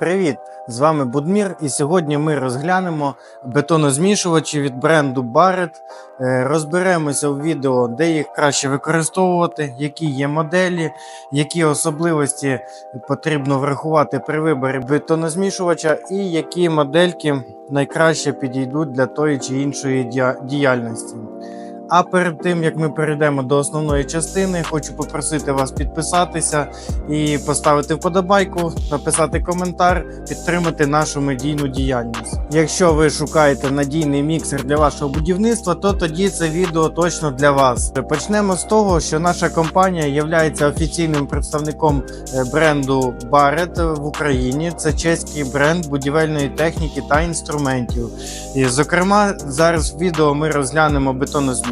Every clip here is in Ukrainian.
Привіт! З вами Будмір, і сьогодні ми розглянемо бетонозмішувачі від бренду Barrett. Е, Розберемося у відео, де їх краще використовувати, які є моделі, які особливості потрібно врахувати при виборі бетонозмішувача, і які модельки найкраще підійдуть для тої чи іншої діяльності. А перед тим як ми перейдемо до основної частини, хочу попросити вас підписатися і поставити вподобайку, написати коментар, підтримати нашу медійну діяльність. Якщо ви шукаєте надійний міксер для вашого будівництва, то тоді це відео точно для вас. Почнемо з того, що наша компанія є офіційним представником е, бренду Barrett в Україні. Це чеський бренд будівельної техніки та інструментів. І, зокрема, зараз в відео ми розглянемо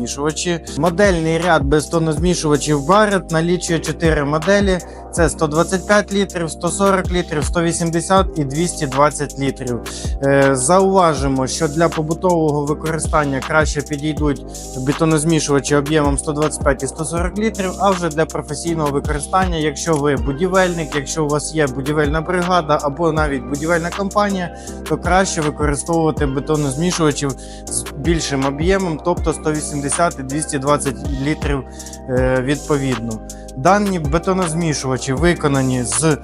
бетонозмішувачі. Модельний ряд бетонозмішувачів Barrett налічує 4 моделі: це 125 літрів, 140 літрів, 180 і 220 літрів. Е, Зауважимо, що для побутового використання краще підійдуть бетонозмішувачі об'ємом 125 і 140 літрів, а вже для професійного використання, якщо ви будівельник, якщо у вас є будівельна бригада або навіть будівельна компанія, то краще використовувати бетонозмішувачів з більшим об'ємом, тобто 180 і 220 літрів е, відповідно. Дані бетонозмішувачі виконані з е,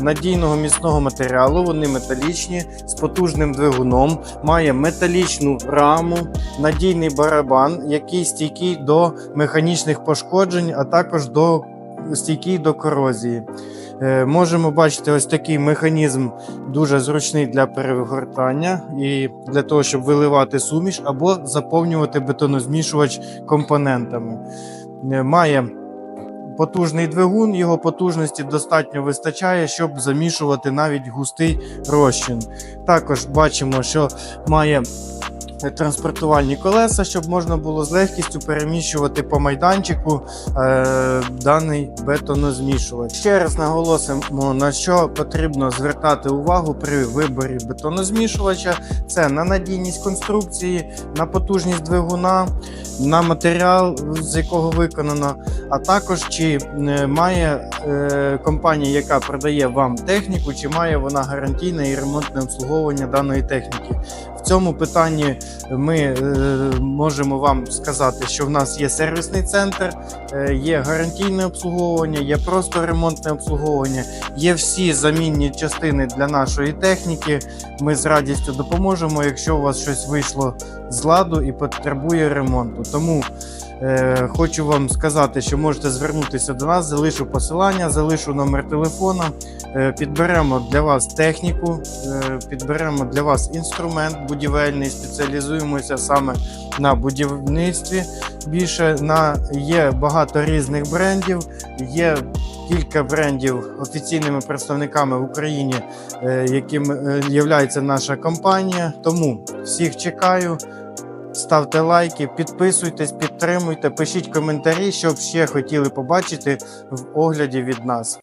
надійного міцного матеріалу, вони металічні, з потужним двигуном, має металічну раму, надійний барабан, який стійкий до механічних пошкоджень, а також до стійкий до корозії. Е, Можемо бачити ось такий механізм дуже зручний для перегортання і для того, щоб виливати суміш або заповнювати бетонозмішувач компонентами. Е, Має потужний двигун, його потужності достатньо вистачає, щоб замішувати навіть густий розчин. Також бачимо, що має транспортувальні колеса, щоб можна було з легкістю переміщувати по майданчику е, даний бетонозмішувач. Ще раз наголосимо, на що потрібно звертати увагу при виборі бетонозмішувача: це на надійність конструкції, на потужність двигуна, на матеріал, з якого виконано, а також чи е, має е, компанія, яка продає вам техніку, чи має вона гарантійне і ремонтне обслуговування даної техніки. Цьому питанні ми е, можемо вам сказати, що в нас є сервісний центр, е, є гарантійне обслуговування, є просто ремонтне обслуговування, є всі замінні частини для нашої техніки. Ми з радістю допоможемо, якщо у вас щось вийшло з ладу і потребує ремонту. Тому хочу вам сказати, що можете звернутися до нас, залишу посилання, залишу номер телефона. Е, Підберемо для вас техніку, е, підберемо для вас інструмент будівельний, спеціалізуємося саме на будівництві. Більше на є багато різних брендів. Є кілька брендів офіційними представниками в Україні, е, яким е, є наша компанія. Тому всіх чекаю. Ставте лайки, підписуйтесь, підтримуйте, пишіть коментарі, що б ще хотіли побачити в огляді від нас.